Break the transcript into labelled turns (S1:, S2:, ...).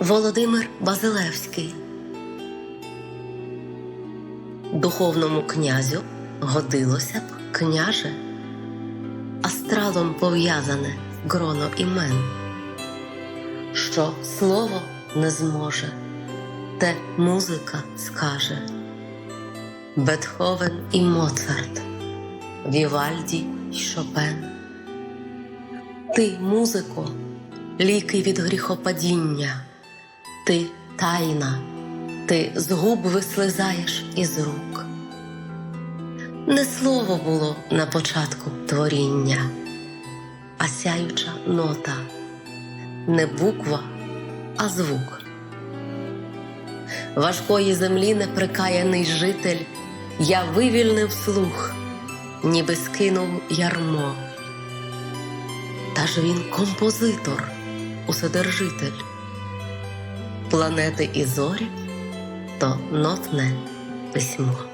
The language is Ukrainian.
S1: Володимир Базилевський. Духовному князю годилося б княже, астралом пов'язане гроно імен, що слово не зможе, те музика скаже. Бетховен і Моцарт, Вівальді й Шопен. Ти, музико, ліки від гріхопадіння, ти тайна, ти з губ вислизаєш із рук. Не слово було на початку творіння, а сяюча нота, не буква, а звук. Важкої землі неприкаяний житель, я вивільнив слух, ніби скинув ярмо. Та ж він композитор, уседержитель. Планети і зорі то нотне письмо.